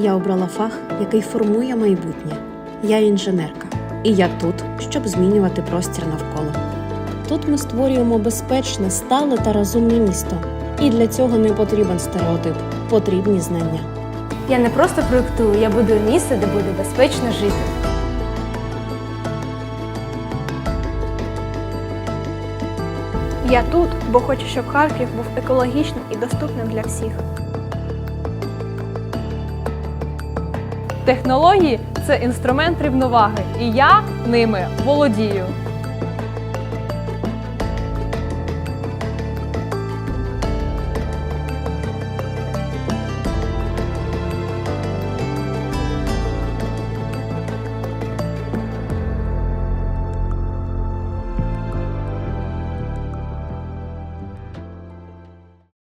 Я обрала фах, який формує майбутнє. Я інженерка, і я тут, щоб змінювати простір навколо. Тут ми створюємо безпечне, стале та розумне місто. І для цього не потрібен стереотип, потрібні знання. Я не просто проєктую, я будую місце, де буде безпечно жити. Я тут, бо хочу, щоб Харків був екологічним і доступним для всіх. Технології це інструмент рівноваги, і я ними володію.